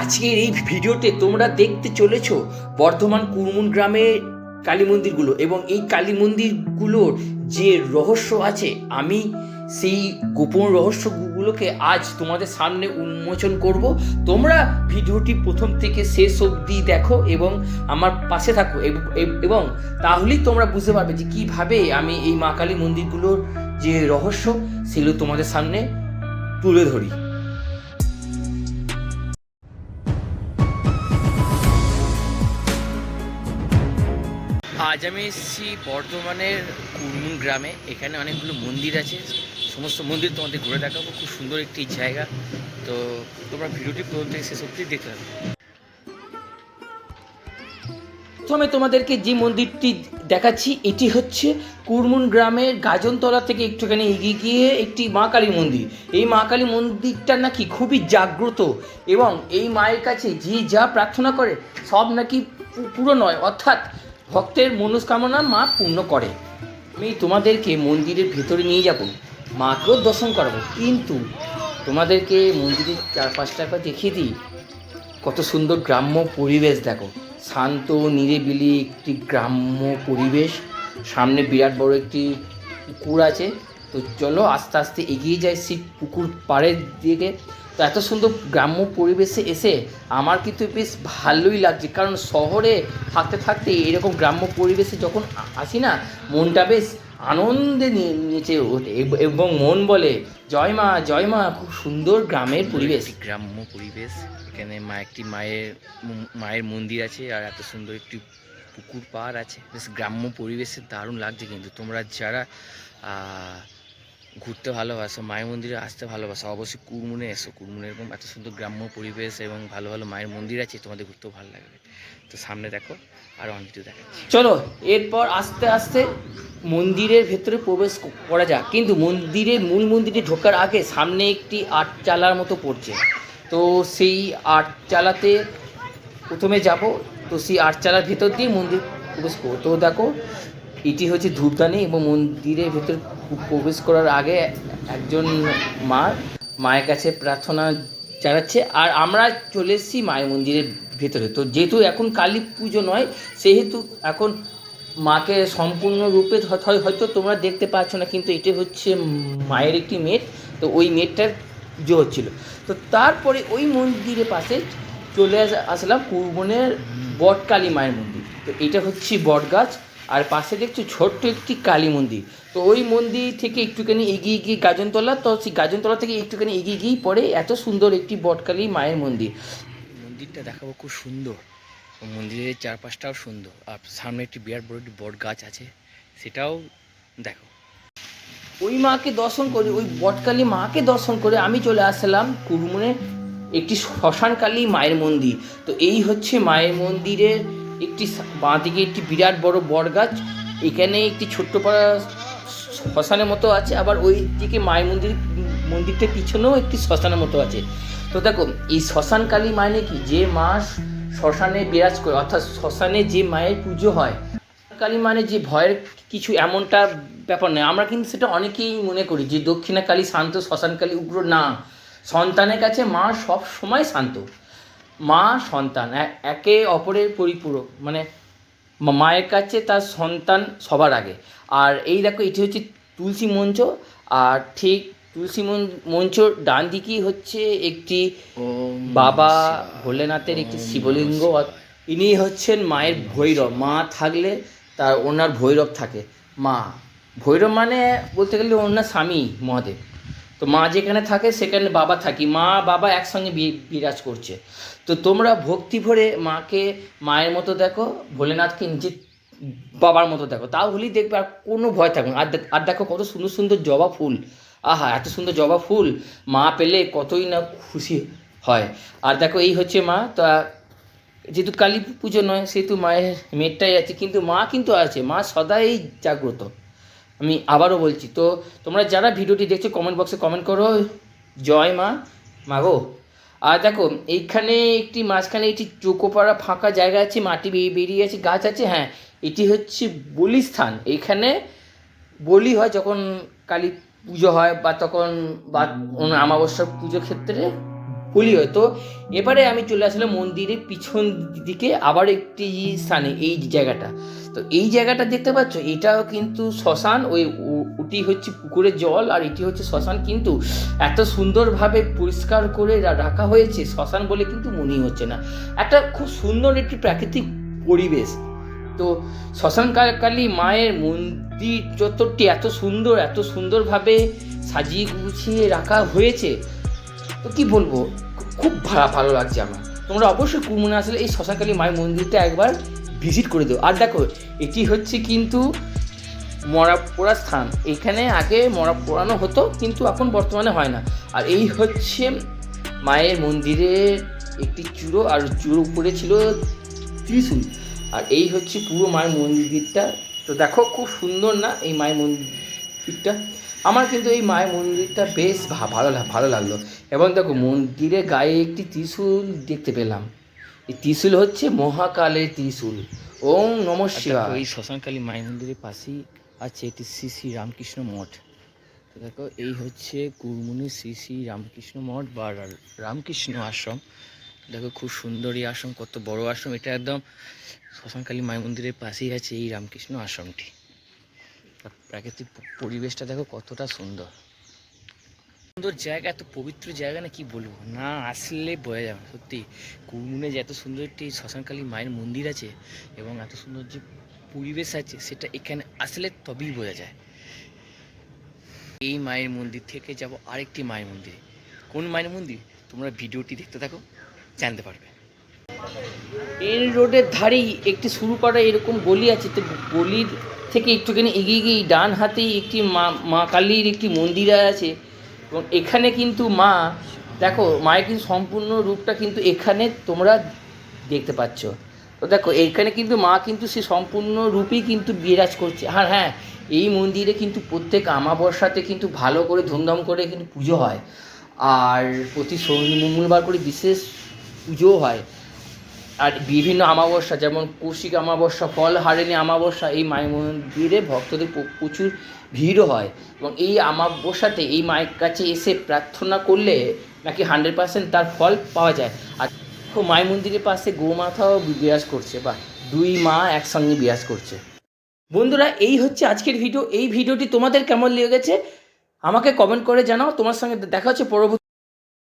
আজকের এই ভিডিওতে তোমরা দেখতে চলেছ বর্ধমান কুরমুন গ্রামের কালী মন্দিরগুলো এবং এই কালী মন্দিরগুলোর যে রহস্য আছে, আমি সেই গোপন রহস্যগুলোকে আজ তোমাদের সামনে উন্মোচন করব। তোমরা ভিডিওটি প্রথম থেকে শেষ অবধি দেখো এবং আমার পাশে থাকো এবং তাহলেই তোমরা বুঝতে পারবে যে কীভাবে আমি এই মা কালী মন্দিরগুলোর যে রহস্য সেগুলো তোমাদের সামনে তুলে ধরি। আজ আমি এসেছি বর্ধমানের কুরমুন গ্রামে। এখানে অনেকগুলো মন্দির আছে। সমস্ত মন্দির তোমাদের ঘুরে দেখাবো। খুব সুন্দর একটি জায়গা। তো তোমরা ভিডিওটি প্রথম থেকে শেষ অবধি দেখতে থাকো। প্রথমে তোমাদেরকে যে মন্দিরটি দেখাচ্ছি, এটি হচ্ছে কুরমুন গ্রামের গাজনতলা থেকে একটুখানি এগিয়ে গিয়ে একটি মা কালী মন্দির। এই মা কালী মন্দিরটা নাকি খুবই জাগ্রত এবং এই মায়ের কাছে যে যা প্রার্থনা করে, সব নাকি পুরো হয় অর্থাৎ ভক্তের মনস্কামনা মা পূর্ণ করে। আমি তোমাদেরকে মন্দিরের ভেতরে নিয়ে যাব মাকেও দর্শন করাবো। কিন্তু তোমাদেরকে মন্দিরের চারপাশটা একবার দেখিয়ে দিই। কত সুন্দর গ্রাম্য পরিবেশ দেখো। শান্ত, নিরিবিলি একটি গ্রাম্য পরিবেশ। সামনে বিরাট বড় একটি পুকুর আছে। তো চলো আস্তে আস্তে এগিয়ে যাই সেই পুকুর পাড়ের দিকে। তো এত সুন্দর গ্রাম্য পরিবেশে এসে আমার কিন্তু বেশ ভালোই লাগছে। কারণ শহরে থাকতে থাকতে এরকম গ্রাম্য পরিবেশে যখন আসি না মনটা বেশ আনন্দে নিচে ওঠে। এবং মন বলে জয় মা জয় মা। খুব সুন্দর গ্রামের পরিবেশ। গ্রাম্য পরিবেশ। এখানে মা একটি মায়ের মায়ের মন্দির আছে আর এত সুন্দর একটি পুকুর পাড় আছে। বেশ গ্রাম্য পরিবেশে দারুণ লাগছে কিন্তু। তোমরা যারা ঘুরতে ভালোবাসো, মায়ের মন্দিরে আসতে ভালোবাসো, অবশ্যই কুরমুনে এসো। কুরমুনে এরকম এত সুন্দর গ্রাম্য পরিবেশ এবং ভালো ভালো মায়ের মন্দির আছে, তোমাদের ঘুরতেও ভালো লাগবে। তো সামনে দেখো, আর অনেক কিছু চলো, এরপর আস্তে আস্তে মন্দিরের ভেতরে প্রবেশ করা যাক। কিন্তু মন্দিরের মূল মন্দিরে ঢোকার আগে সামনে একটি আটচালার মতো পড়ছে। তো সেই আটচালাতে প্রথমে যাব। তো সেই আটচালার ভেতর দিয়ে মন্দির প্রবেশ করব। তো দেখো এটি হচ্ছে ধূপদানি এবং মন্দিরের ভেতর প্রবেশ করার আগে একজন মা মায়ের কাছে প্রার্থনা জানাচ্ছে। আর আমরা চলে এসেছি মায়ের মন্দিরের ভেতরে। তো যেহেতু এখন কালী পুজো নয়, সেহেতু এখন মাকে সম্পূর্ণরূপে হয়- হয়- হয়তো তোমরা দেখতে পাচ্ছ না, কিন্তু এটি হচ্ছে মায়ের একটি মেট। তো ওই মেটটার পুজো হচ্ছিল। তো তারপরে ওই মন্দিরের পাশে চলে আসলাম কুরবনের বটকালী মায়ের মন্দির। তো এটা হচ্ছে বটগাছ। আর পাশে দেখছি ছোট্ট একটি কালী মন্দির। তো ওই মন্দির থেকে একটুখানি এগিয়ে গিয়ে গাজনতলা তো সেই গাজনতলা থেকে একটুখানি এগিয়ে গিয়েই পরে এত সুন্দর একটি বটকালী মায়ের মন্দির। মন্দিরটা দেখাবো খুব সুন্দর। মন্দিরের চারপাশটাও সুন্দর। আর সামনে একটি বিরাট বড় একটি বট গাছ আছে সেটাও দেখো। ওই মাকে দর্শন করে ওই বটকালী মাকে দর্শন করে আমি চলে আসলাম কুরমুনে একটি শ্মশানকালী মায়ের মন্দির। তো এই হচ্ছে মায়ের মন্দিরের একটি বাঁদিকে একটি বিরাট বড় বট গাছ এখানে একটি ছোট্ট পাড়া শ্মশানের মতো আছে, আবার ওই দিকে মায়ের মন্দির, মন্দিরটার পিছনেও একটি শ্মশানের মতো আছে। তো দেখো, এই শ্মশানকালী মানে কি? যে মা শ্মশানে বিরাজ করে, অর্থাৎ শ্মশানে যে মায়ের পুজো হয়। কালী মানে যে ভয়ের কিছু এমনটা ব্যাপার নয়। আমরা কিন্তু সেটা অনেকেই মনে করি যে দক্ষিণা কালী শান্ত শ্মশানকালী উগ্র না। সন্তানের কাছে মা সব সময় শান্ত। মা সন্তান একে অপরের পরিপূরক মানে মায়ের কাছে তার সন্তান সবার আগে। আর এই দেখো এটি হচ্ছে তুলসী মঞ্চ আর ঠিক তুলসী মঞ্চর ডান দিকেই হচ্ছে একটি বাবা ভোলেনাথের একটি শিবলিঙ্গ। ইনি হচ্ছেন মায়ের ভৈরব। মা থাকলে তার ওনার ভৈরব থাকে। মা ভৈরব মানে বলতে গেলে ওনার স্বামী মহাদেব। তো মা যেখানে থাকে, সেখানে বাবা থাকি। মা, বাবা একসঙ্গে বিরাজ করছে। তো তোমরা ভক্তি ভরে মাকে মায়ের মতো দেখো, ভোলেনাথকে নিজের বাবার মতো দেখো। তাও হলেই দেখবে আর কোনো ভয় থাকবে না। আর আর দেখো কত সুন্দর সুন্দর জবা ফুল। আহা, এত সুন্দর জবা ফুল মা পেলে কতই না খুশি হয়। আর দেখো এই হচ্ছে মা, তা যেহেতু কালী পুজো নয়, সেহেতু মায়ের মেয়েরটাই আছে, কিন্তু মা কিন্তু আছে। মা সদাই জাগ্রত। আমি আবারও বলছি, তো তোমরা যারা ভিডিওটি দেখছ কমেন্ট বক্সে কমেন্ট করো। জয় মা মাগো আর দেখো, এইখানে একটি মাঝখানে একটি চোকোপাড়া ফাঁকা জায়গা আছে, মাটি বেরিয়ে আছে, গাছ আছে হ্যাঁ এটি হচ্ছে বলিস্থান এইখানে বলি হয় যখন কালী পুজো হয় বা তখন বা আমাবস্যার পুজো ক্ষেত্রে। হোলি হয়। তো এবারে আমি চলে আসলাম মন্দিরের পিছন দিকে আবার একটি স্থানে, এই জায়গাটা। তো এই জায়গাটা দেখতে পাচ্ছ, এটাও কিন্তু শ্মশান, ওই ওটি হচ্ছে পুকুরের জল, আর এটি হচ্ছে শ্মশান। কিন্তু এত সুন্দরভাবে পরিষ্কার করে রাখা হয়েছে, শ্মশান বলে কিন্তু মনেই হচ্ছে না। একটা খুব সুন্দর একটি প্রাকৃতিক পরিবেশ। তো শ্মশান কালী মায়ের মন্দির চত্বরটি এত সুন্দর, এত সুন্দরভাবে সাজিয়ে গুছিয়ে রাখা হয়েছে। তো কি বলব? খুব ভালো ভালো লাগছে আমার। তোমরা অবশ্যই কুমনে আসলে এই শ্মশানকালী মায়ের মন্দিরটা একবার ভিজিট করে দিও। আর দেখো, এটি হচ্ছে কিন্তু মরা পোড়া স্থান। এখানে আগে মরা পোড়ানো হতো, কিন্তু এখন বর্তমানে হয় না। আর এই হচ্ছে মায়ের মন্দিরের একটি চূড়ো, আর চূড়ো উপরে ছিল ত্রিশূল। আর এই হচ্ছে পুরো মায়ের মন্দিরটা। তো দেখো, খুব সুন্দর না এই মায়ের মন্দিরটা? আমার কিন্তু এই মায়ের মন্দিরটা বেশ ভা- ভালো লাগ- ভালো লাগল। এবং দেখো মন্দিরের গায়ে একটি ত্রিশূল দেখতে পেলাম। এই ত্রিশূল হচ্ছে মহাকালের ত্রিশূল। ওম নম শিবায়। এই শ্মশানকালী মায়ের মন্দিরের পাশেই আছে একটি শ্রী শ্রী রামকৃষ্ণ মঠ। তো দেখো এই হচ্ছে কুরমুনি শ্রী শ্রী রামকৃষ্ণ মঠ বা রামকৃষ্ণ আশ্রম। দেখো খুব সুন্দর আশ্রম কত বড় আশ্রম। এটা একদম শ্মশানকালী মায়ের মন্দিরের পাশেই আছে এই রামকৃষ্ণ আশ্রমটি। প্রাকৃতিক পরিবেশটা দেখো কতটা সুন্দর। সুন্দর জায়গা এত পবিত্র জায়গা না কি বলব? না আসলে বোঝা যাবে না, সত্যি। কুরমুনে যে এত সুন্দর একটি শ্মশানকালী মায়ের মন্দির আছে এবং এত সুন্দর যে পরিবেশ আছে সেটা এখানে আসলে তবেই বোঝা যায়। এই মায়ের মন্দির থেকে যাব আরেকটি মায়ের মন্দিরে। কোন মায়ের মন্দির? তোমরা ভিডিওটি দেখতে থাকো জানতে পারবে। এই রোডের ধারেই একটি শুরু করা এরকম গলি আছে, তো গলির থেকে একটুখানি এগিয়ে গিয়ে ডান হাতেই একটি মা মা কালীর একটি মন্দির আছে। এবং এখানে কিন্তু মা, দেখো, মায়ের কিন্তু সম্পূর্ণ রূপটা কিন্তু এখানে তোমরা দেখতে পাচ্ছ। তো দেখো, এখানে কিন্তু মা কিন্তু সে সম্পূর্ণ রূপেই কিন্তু বিরাজ করছে। আর হ্যাঁ এই মন্দিরে কিন্তু প্রত্যেক আমাবস্যাতে কিন্তু ভালো করে ধুমধাম করে কিন্তু পুজো হয়। আর প্রতি শনি মঙ্গলবার করে বিশেষ পুজোও হয়। আর বিভিন্ন আমাবস্যা যেমন কৌশিক আমাবস্যা ফল হারেনি আমাবস্যা এই মায়ের মন্দিরে ভক্তদের প্রচুর ভিড়ও হয়। এবং এই আমাবস্যাতে এই মায়ের কাছে এসে প্রার্থনা করলে নাকি হান্ড্রেড পার্সেন্ট তার ফল পাওয়া যায়। আর মায়ের মন্দিরের পাশে গোমাতাও বিরাজ করছে বা দুই মা একসঙ্গে বিরাজ করছে। বন্ধুরা, এই হচ্ছে আজকের ভিডিও। এই ভিডিওটি তোমাদের কেমন লেগেছে? আমাকে কমেন্ট করে জানাও। তোমার সঙ্গে দেখা হচ্ছে পরবর্তী